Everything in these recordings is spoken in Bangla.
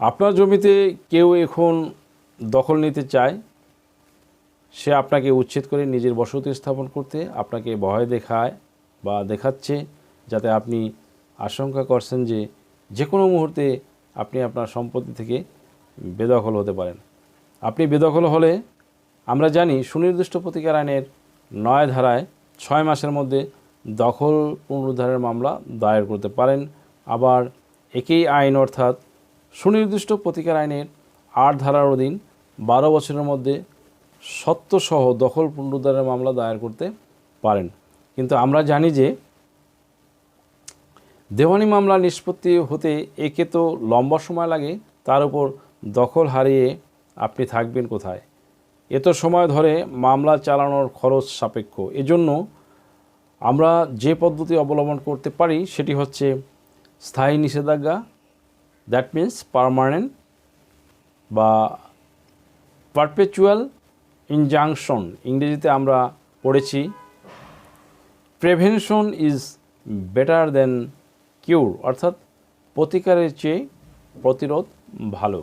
আপনার জমিতে কেউ এখন দখল নিতে চায়, সে আপনাকে উচ্ছেদ করে নিজের বসতি স্থাপন করতে, আপনাকে ভয় দেখায় বা দেখাচ্ছে যাতে আপনি আশঙ্কা করছেন যে যে কোনো মুহূর্তে আপনি আপনার সম্পত্তি থেকে বেদখল হতে পারেন। আপনি বেদখল হলে আমরা জানি সুনির্দিষ্ট প্রতিকার আইনের নয় ধারায় ছয় মাসের মধ্যে দখল পুনরুদ্ধারের মামলা দায়ের করতে পারেন। আবার একই আইন অর্থাৎ সুনির্দিষ্ট প্রতিকার আইনের আট ধারার অধীন বারো বছরের মধ্যে সত্যসহ দখল পুনরুদ্ধারের মামলা দায়ের করতে পারেন। কিন্তু আমরা জানি যে দেওয়ানি মামলা নিষ্পত্তি হতে একে তো লম্বা সময় লাগে, তার উপর দখল হারিয়ে আপনি থাকবেন কোথায়? এত সময় ধরে মামলা চালানোর খরচ সাপেক্ষ। এজন্য আমরা যে পদ্ধতি অবলম্বন করতে পারি সেটি হচ্ছে স্থায়ী নিষেধাজ্ঞা দ্যাট মিন্স পারমানেন্ট বা পারপেচুয়াল ইনজাংশন ইংরেজিতে আমরা পড়েছি prevention is better than cure অর্থাৎ প্রতিকারের চেয়ে প্রতিরোধ ভালো।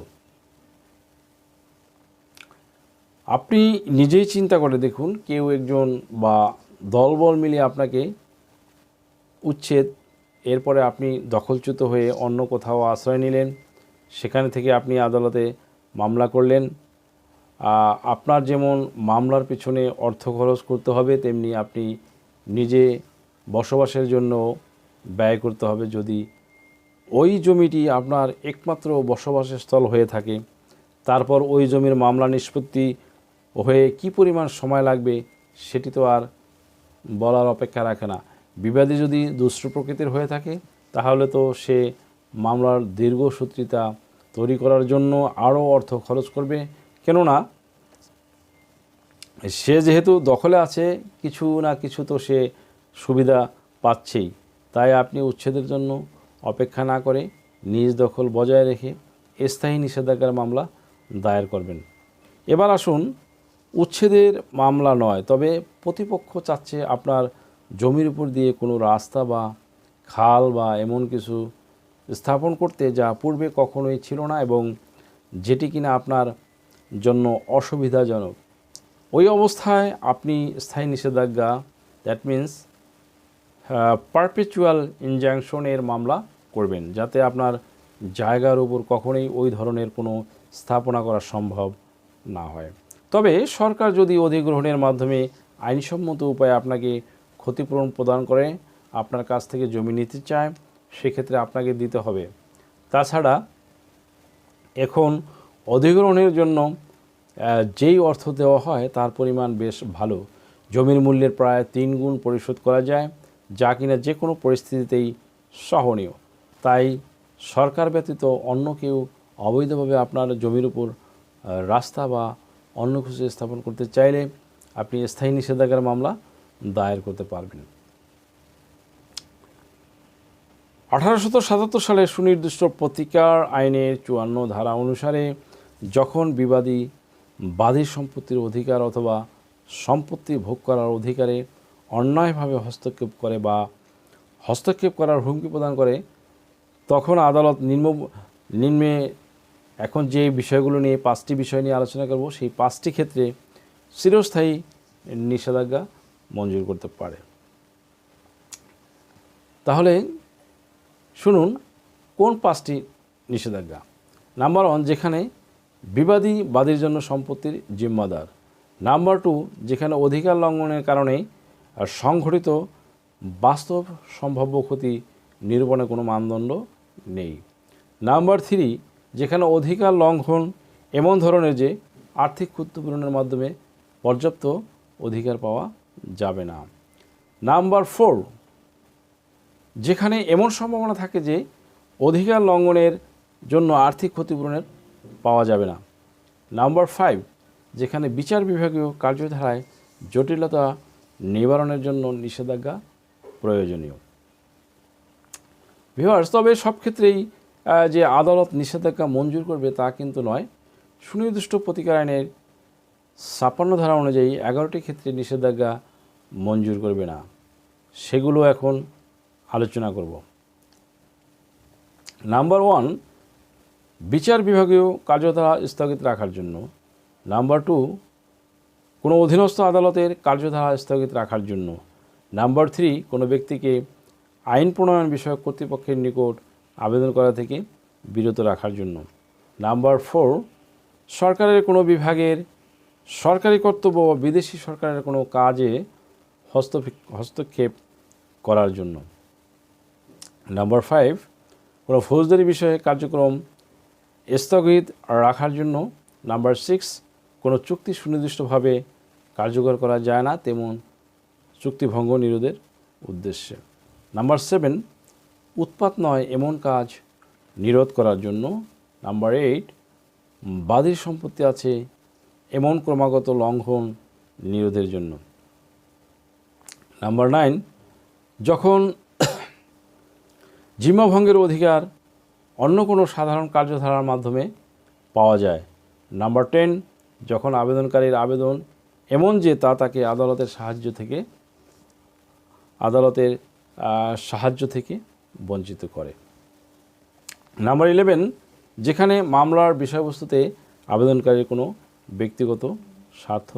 আপনি নিজেই চিন্তা করে দেখুন, কেউ একজন বা দলবল মিলিয়ে আপনাকে উচ্ছেদ এরপরে আপনি দখলচ্যুত হয়ে অন্য কোথাও আশ্রয় নিলেন, সেখানে থেকে আপনি আদালতে মামলা করলেন। আপনার যেমন মামলার পিছনে অর্থ খরচ করতে হবে, তেমনি আপনি নিজে বসবাসের জন্য ব্যয় করতে হবে। যদি ওই জমিটি আপনার একমাত্র বসবাসের স্থল হয়ে থাকে, তারপর ওই জমির মামলা নিষ্পত্তি হয়ে কি পরিমাণ সময় লাগবে, সেটি তো আর বলার অপেক্ষা রাখে না। বিবাদী যদি দুষ্টু প্রকৃতির হয়ে থাকে, তাহলে তো সে মামলার দীর্ঘসূত্রিতা তৈরি করার জন্য আরও অর্থ খরচ করবে। কেননা, সে যেহেতু দখলে আছে, কিছু না কিছু তো সে সুবিধা পাচ্ছেই। তাই আপনি উচ্ছেদের জন্য অপেক্ষা না করে নিজ দখল বজায় রেখে স্থায়ী নিষেধাজ্ঞার মামলা দায়ের করবেন। এবার আসুন, উচ্ছেদের মামলা নয়, তবে প্রতিপক্ষ চাচ্ছে আপনার জমির উপর দিয়ে কোনো রাস্তা বা খাল বা এমন কিছু স্থাপন করতে যা পূর্বে কখনোই ছিল না এবং যেটি কিনা আপনার জন্য অসুবিধাজনক। ওই অবস্থায় আপনি স্থায়ী নিষেধাজ্ঞা দ্যাট মিন্স পারপেচুয়াল ইনজাংশনের মামলা করবেন যাতে আপনার জায়গার উপর কখনোই ওই ধরনের কোনো স্থাপনা করা সম্ভব না হয়। তবে সরকার যদি অধিগ্রহণের মাধ্যমে আইনসম্মত উপায়ে আপনাকে ক্ষতিপূরণ প্রদান করে, আপনার কাছ থেকে জমি নিতে চায়, সেক্ষেত্রে আপনাকে দিতে হবে। তাছাড়া এখন অধিগ্রহণের জন্য যেই অর্থ দেওয়া হয় তার পরিমাণ বেশ ভালো। জমির মূল্যের প্রায় তিন গুণ পরিশোধ করা যায়, যা কিনা যে কোনো পরিস্থিতিতেই সহনীয়। তাই সরকার ব্যতীত অন্য কেউ অবৈধভাবে আপনার জমির উপর রাস্তা বা অন্য কিছু স্থাপন করতে চাইলে, আপনি স্থায়ী নিষেধাজ্ঞার মামলা দায়ের করতে পারবেন। আঠারোশত সাতাত্তর সালে সুনির্দিষ্ট প্রতিকার আইনের চুয়ান্ন ধারা অনুসারে যখন বিবাদী বাদীর সম্পত্তির অধিকার অথবা সম্পত্তি ভোগ করার অধিকারে অন্যায়ভাবে হস্তক্ষেপ করে বা হস্তক্ষেপ করার হুমকি প্রদান করে, তখন আদালত নিম্ন নিম্নে এখন যে বিষয়গুলো নিয়ে পাঁচটি বিষয় নিয়ে আলোচনা করব, সেই পাঁচটি ক্ষেত্রে চিরস্থায়ী নিষেধাজ্ঞা মঞ্জুর করতে পারে। তাহলে শুনুন, কোন পাঁচটি নিষেধাজ্ঞা? নাম্বার ওয়ান, যেখানে বিবাদী বাদীর জন্য সম্পত্তির জিম্মাদার। নাম্বার টু, যেখানে অধিকার লঙ্ঘনের কারণে সংঘটিত বাস্তব সম্ভাব্য ক্ষতি নিরূপণে কোনো মানদণ্ড নেই। নাম্বার থ্রি, যেখানে অধিকার লঙ্ঘন এমন ধরনের যে আর্থিক ক্ষতিপূরণের মাধ্যমে পর্যাপ্ত অধিকার পাওয়া যাবে না। নাম্বার ফোর, যেখানে এমন সম্ভাবনা থাকে যে অধিকার লঙ্ঘনের জন্য আর্থিক ক্ষতিপূরণের পাওয়া যাবে না। নাম্বার ফাইভ, যেখানে বিচার বিভাগীয় কার্যধারায় জটিলতা নিবারণের জন্য নিষেধাজ্ঞা প্রয়োজনীয়। ভিউয়ার্স, তবে সব ক্ষেত্রেই যে আদালত নিষেধাজ্ঞা মঞ্জুর করবে তা কিন্তু নয়। সুনির্দিষ্ট প্রতিকার আইনের ছাপ্পান্ন ধারা অনুযায়ী এগারোটি ক্ষেত্রে নিষেধাজ্ঞা মঞ্জুর করবে না। সেগুলো এখন আলোচনা করব। নাম্বার ওয়ান, বিচার বিভাগীয় কার্যধারা স্থগিত রাখার জন্য। নাম্বার টু, কোনো অধীনস্থ আদালতের কার্যধারা স্থগিত রাখার জন্য। নাম্বার থ্রি, কোনো ব্যক্তিকে আইন প্রণয়ন বিষয়ক কর্তৃপক্ষের নিকট আবেদন করা থেকে বিরত রাখার জন্য। নাম্বার ফোর, সরকারের কোনো বিভাগের সরকারি কর্তব্য বা বিদেশি সরকারের কোনো কাজে হস্তক্ষেপ করার জন্য। নাম্বার ফাইভ কোনো ফৌজদারি বিষয়ে কার্যক্রম স্থগিত রাখার জন্য। নাম্বার সিক্স কোনো চুক্তি সুনির্দিষ্টভাবে কার্যকর করা যায় না, তেমন চুক্তিভঙ্গ নিরোধের উদ্দেশ্যে। নাম্বার সেভেন উৎপাত নয়, এমন কাজ নিরোধ করার জন্য। নাম্বার এইট বাদীর সম্পত্তি আছে, এমন ক্রমাগত লঙ্ঘন নিরোধের জন্য। নাম্বার নাইন, যখন জিম্মাভঙ্গের অধিকার অন্য কোনো সাধারণ কার্যধারার মাধ্যমে পাওয়া যায়। নাম্বার টেন, যখন আবেদনকারীর আবেদন এমন যে তা তাকে আদালতের সাহায্য থেকে, আদালতের সাহায্য থেকে বঞ্চিত করে। নাম্বার ইলেভেন, যেখানে মামলার বিষয়বস্তুতে আবেদনকারীর কোনো ব্যক্তিগত স্বার্থ